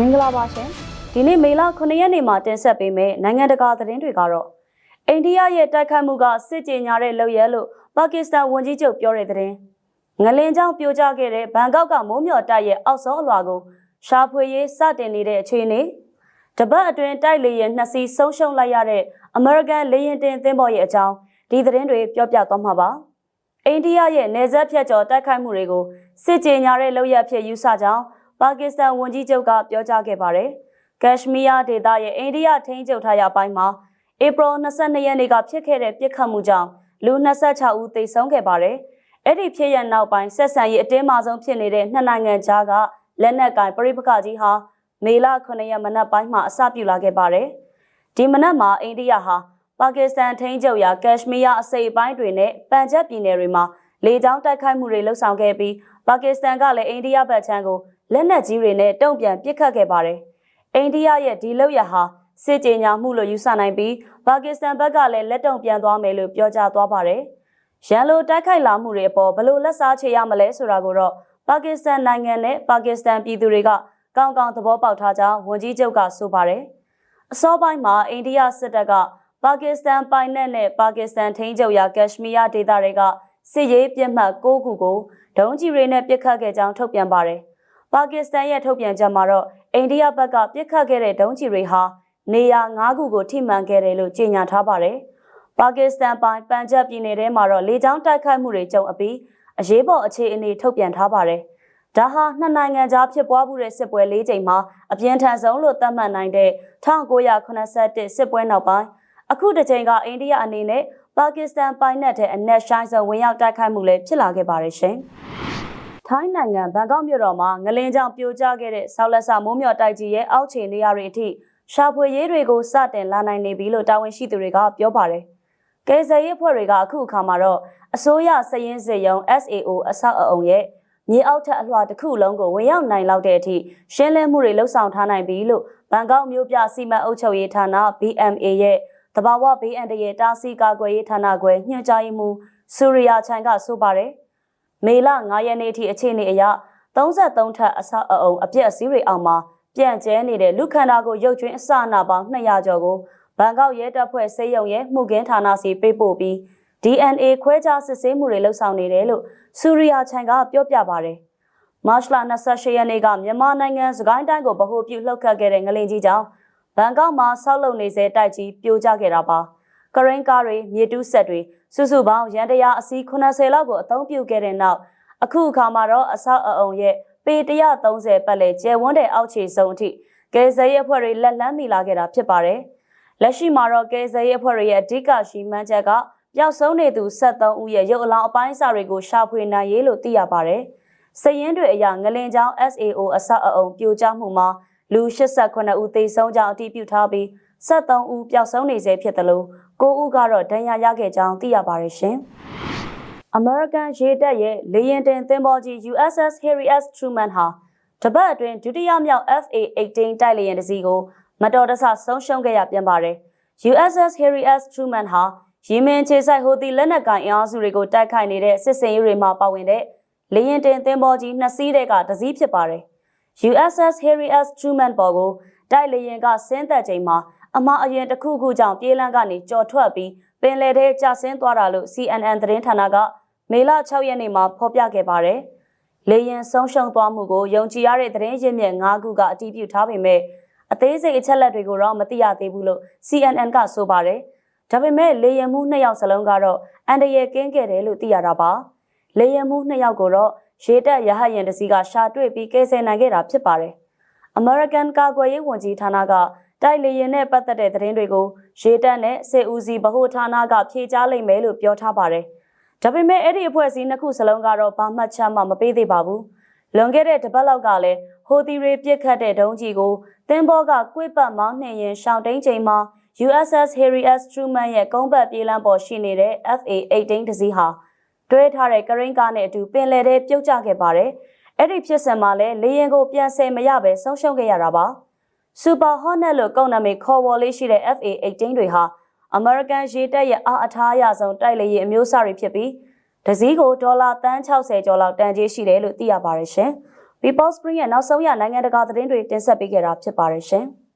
မင်္ဂလာပါရှင်ဒီနေ့မေလ9ရက်နေ့မှာတင်ဆက်ပေးမယ့်နိုင်ငံတကာသတင်းတွေကတော့အိန္ဒိယရဲ့တိုက်ခတ်မှုကစစ်ကြေညာတဲ့လုပ်ရဲလို့ပါကစ္စတန်ဝန်ကြီးချုပ်ပြောတဲ့သတင်းငလင်ကြောင့်ပြိုကျခဲ့တဲ့ဘန်ကောက်ကမိုးမျှော်တိုက်ရဲ့အောက်စောအလွာကိုရှာဖွေရေးစတင်နေတဲ့အခြေအနေတပတ်အတွင်းတိုက်လေရင်နှစ်စီးဆုံးရှုံးလိုက်ရတဲ့အမေရိကန်လေရင်တင်သင်းပေါ်ရဲ့အကြောင်းဒီသတင်းတွေပြောပြသွားမှာပါအိန္ဒိယရဲ့နေဆက်ဖြတ်ကျော်တိုက်ခိုက်မှုတွေကိုစစ်ကြေညာတဲ့လုပ်ရဖြစ်ယူဆကြောင်း ပါကစ္စတန်ဝန်ကြီးချုပ်ကပြောကြားခဲ့ပါတယ်။ကက်ရှမီးယားဒေသရဲ့အိန္ဒိယထိန်းချုပ်ထားရပိုင်းမှာဧပြီ22ရက်နေ့ကဖြစ်ခဲ့တဲ့ပြစ်ခတ်မှုကြောင့်လူ26ဦးသေဆုံးခဲ့ပါတယ်။အဲ့ဒီဖြစ်ရနောက်ပိုင်းဆက်ဆံရေးအတင်းမာဆုံးဖြစ်နေတဲ့နှစ်နိုင်ငံကြားကလက်နက်ကင်ပရိပခကြီးဟာမေလ9ရက်မနက်ပိုင်းမှာအစပြုလာခဲ့ပါတယ်။ဒီမနက်မှာအိန္ဒိယဟာပါကစ္စတန်ထိန်းချုပ်ရာကက်ရှမီးယားအစိပ်ပိုင်းတွေနဲ့ပန်ဂျပ်ပြည်နယ်တွေမှာလေကြောင်းတိုက်ခိုက်မှုတွေလှုပ်ဆောင်ခဲ့ပြီးပါကစ္စတန်ကလည်းအိန္ဒိယဘက်ခြမ်းကို လက်နက်ကြီးတွေနဲ့တုံ့ပြန်ပစ်ခတ်ခဲ့ပါတယ်။အိန္ဒိယရဲ့ဒီလောက်ရဟာစစ်ကြေညာမှုလို့ယူဆနိုင်ပြီးပါကစ္စတန်ဘက်ကလည်းလက်တုံ့ပြန်သွားမယ်လို့ပြောကြားသွားပါတယ်။ရန်လိုတိုက်ခိုက်လာမှုတွေအပေါ်ဘလို့လက်စားချေရမလဲဆိုတာကိုတော့ပါကစ္စတန်နိုင်ငံနဲ့ပါကစ္စတန်ပြည်သူတွေကကောင်းကောင်းသဘောပေါက်ထားကြောင်းဝန်ကြီးချုပ်ကဆိုပါတယ်။အစောပိုင်းမှာအိန္ဒိယစစ်တပ်ကပါကစ္စတန်ပိုင်နက်နဲ့ပါကစ္စတန်ထိန်းချုပ်ရာကက်ရှမီးယားဒေသတွေကစစ်ရေးပြစ်မှတ်၉ခုကိုဒုံးကျည်တွေနဲ့ပစ်ခတ်ခဲ့ကြောင်းထုတ်ပြန်ပါတယ်။ ပါကစ္စတန်ရဲ့ထုတ်ပြန်ချက်မှာတော့အိန္ဒိယဘက်ကပစ်ခတ်ခဲ့တဲ့ဒုံးကျည်တွေဟာနေရာ၅ခုကိုထိမှန်ခဲ့တယ်လို့ကြေညာထားပါတယ်။ပါကစ္စတန်ပိုင်ပန်ဂျပ်ပြည်နယ်ထဲမှာတော့လေကြောင်းတိုက်ခိုက်မှုတွေကြုံအပြီးအရေးပေါ်အခြေအနေထုတ်ပြန်ထားပါတယ်။ဒါဟာနှစ်နိုင်ငံကြားဖြစ်ပွားမှုတဲ့စစ်ပွဲ၄ကြိမ်မှာအပြင်းထန်ဆုံးလို့သတ်မှတ်နိုင်တဲ့1981စစ်ပွဲနောက်ပိုင်းအခုတစ်ချိန်ကအိန္ဒိယအနေနဲ့ပါကစ္စတန်ပိုင်နက်တဲ့အနက်ရှိုင်းဆုံးဝင်ရောက်တိုက်ခိုက်မှုလည်းဖြစ်လာခဲ့ပါတယ်ရှင်။ ထိုင်းနိုင်ငံဘန်ကောက်မြို့တော်မှာငလင်းကြောင်ပြိုကျခဲ့တဲ့ဆောက်လက်ဆမိုးမျှော်တိုက်ကြီးရဲ့အောက်ခြေနေရာတွေအထိရှာဖွေရေးတွေကိုစတင်လာနိုင်နေပြီလို့တာဝန်ရှိသူတွေကပြောပါတယ်။ကယ်ဆယ်ရေးအဖွဲ့တွေကအခုအခါမှာတော့အစိုးရစည်ရင်းစစ်ရုံ SAO အဆောက်အအုံရဲ့မြေအောက်ထက်အလွှာတစ်ခုလုံးကိုဝင်ရောက်နိုင်လောက်တဲ့အထိရှင်းလင်းမှုတွေလှုပ်ဆောင်ထားနိုင်ပြီလို့ဘန်ကောက်မြို့ပြစီမံအုပ်ချုပ်ရေးဌာန BMA ရဲ့တဘာဝဘေးအန္တရာယ်တားဆီးကာကွယ်ရေးဌာနခွဲညွှန်ကြားရေးမှူးစူရိယာချိုင်ကဆိုပါတယ်။ မေလ9ရက်နေ့ထိအခြေအနေအရ33ထပ်အဆောက်အအုံအပြည့်အစည်းတွေအောင်မှာပြန့်ကျဲနေတဲ့လူခန္ဓာကိုရုပ်ကျွင်းအစအနာပေါင်း200ကျော်ကိုဘန်ကောက်ရဲတပ်ဖွဲ့စေယုံရဲ့မှုကင်းဌာနစီပေးပို့ပြီး DNA ခွဲခြားစစ်ဆေးမှုတွေလှုပ်ဆောင်နေတယ်လို့စူရိယာချိုင်ကပြောပြပါတယ်။မတ်လ28ရက်နေ့ကမြန်မာနိုင်ငံစကိုင်းတိုင်းကိုဗဟိုပြုလှုပ်ခတ်ခဲ့တဲ့ငလင်ကြီးကြောင့်ဘန်ကောက်မှာဆောက်လုပ်နေစေတိုက်ကြီးပြိုကျခဲ့တာပါ။ကရင်ကားတွေမြေတူးဆက်တွေ စုစုပေါင်းရန်တရာအစီး80လောက်ကိုအသုံးပြုခဲ့တဲ့နောက်အခုအခါမှာတော့အဆောက်အအုံရဲ့ပေ130ပတ်လဲကျယ်ဝန်းတဲ့အောက်ခြေဆုံးအထိကယ်ဆယ်ရေးအဖွဲ့တွေလက်လန်းမိလာခဲ့တာဖြစ်ပါတယ်။လက်ရှိမှာတော့ကယ်ဆယ်ရေးအဖွဲ့တွေရဲ့အဓိကရှိမှန်းချက်ကပျောက်ဆုံးနေသူ73ဦးရဲ့ရုပ်အလောင်းအပိုင်းအစတွေကိုရှာဖွေနိုင်ရေးလို့သိရပါတယ်။စည်ရင်တွေအရငလင်ချောင်း SAO အဆောက်အအုံပြိုကျမှုမှာလူ89ဦးသေဆုံးကြောင်းအတည်ပြုထားပြီး 73ဦးပျောက်ဆုံးနေဆဲဖြစ်တယ်လို့9ဦးကတော့ဒဏ်ရာရခဲ့ကြောင်းသိရပါတယ်ရှင်။ American ရေတပ်ရဲ့လေယာဉ်တင်သင်္ဘောကြီး USS Harry S. Truman ဟာတပတ်အတွင်းဒုတိယမြောက် FA-18 တိုက်လေယာဉ်တစ်စီးကိုမတော်တဆဆုံးရှုံးခဲ့ရပြန်ပါတယ်။ USS Harry S. Truman ဟာယီမင်ခြေဆိုင်ဟိုတီလက်နက်ကိုင်အင်အားစုတွေကိုတိုက်ခိုက်နေတဲ့စစ်စင်ရေးတွေမှာပါဝင်တဲ့လေယာဉ်တင်သင်္ဘောကြီးနှစ်စီးတဲ့ကတစ်စီးဖြစ်ပါတယ်။ USS Harry S. Truman ပေါ်ကိုတိုက်လေယာဉ်ကဆင်းသက်ချိန်မှာ အမအရင်တစ်ခုခုကြောင့်ပြေးလန်းကနေကြော်ထွက်ပြီးပင်လယ်ထဲကျဆင်းသွားတာလို့ CNN သတင်းဌာနကမေလ6ရက်နေ့မှာဖော်ပြခဲ့ပါတယ်။လေယာဉ်ဆုံးရှုံးသွားမှုကိုယုံကြည်ရတဲ့သတင်းရင်းမြစ်၅ခုကအတည်ပြုထားပေမဲ့အသေးစိတ်အချက်လက်တွေကိုတော့မသိရသေးဘူးလို့ CNN ကဆိုပါတယ်။ဒါပေမဲ့လေယာဉ်မှုနှစ်ယောက်စလုံးကတော့အန်ဒရယ်ကင်းခဲ့တယ်လို့သိရတာပါ။လေယာဉ်မှုနှစ်ယောက်ကိုတော့ရေတပ်ရဟတ်ယာဉ်တစ်စီးကရှာတွေ့ပြီးကယ်ဆယ်နိုင်ခဲ့တာဖြစ်ပါတယ်။ American ကာကွယ်ရေးဝန်ကြီးဌာနက တိုက်လေယာဉ်နဲ့ပတ်သက်တဲ့သတင်းတွေကိုရေတပ်နဲ့စစ်ဦးစီးဗဟိုဌာနကဖြေကြားလိမ့်မယ်လို့ပြောထားပါတယ်။ဒါပေမဲ့အဲ့ဒီအဖွဲ့အစည်းနှစ်ခုစလုံးကတော့ဘာမှချမ်းမှမပေးသေးပါဘူး။လွန်ခဲ့တဲ့တပတ်လောက်ကလည်းဟိုတီရီပြစ်ခတ်တဲ့ဒုံးကြီးကိုသင်္ဘောကကွေ့ပတ်မောင်းနှင်ရင်ရှောင်းတိန်ချိန်မှာ USS Harry S. Truman ရဲ့ကုန်းပတ်ပြေးလမ်းပေါ်ရှိနေတဲ့ FA-18 တစီးဟာတွဲထားတဲ့ကရင်ကားနဲ့အတူပင်လယ်ထဲပြုတ်ကျခဲ့ပါတယ်။အဲ့ဒီဖြစ်စဉ်မှာလည်းလေရင်ကိုပြန်ဆယ်မရပဲဆုံးရှုံးခဲ့ရတာပါ။ Super Hornet လို့ကောက်နာမည်ခေါ်ဝေါ်လေးရှိတဲ့ FA-18 တွေဟာ American ရေတပ်ရဲ့အားအထားအရဆုံးတိုက်လေယာဉ်အမျိုးအစားတွေဖြစ်ပြီးဒဇီးကိုဒေါ်လာတန်း60ကျော်လောက်တန်ကြေးရှိတယ်လို့သိရပါတယ်ရှင်။ People Spring ရဲ့နောက်ဆုံးရနိုင်ငံတကာသတင်းတွေတင်ဆက်ပေးခဲ့တာဖြစ်ပါတယ်ရှင်။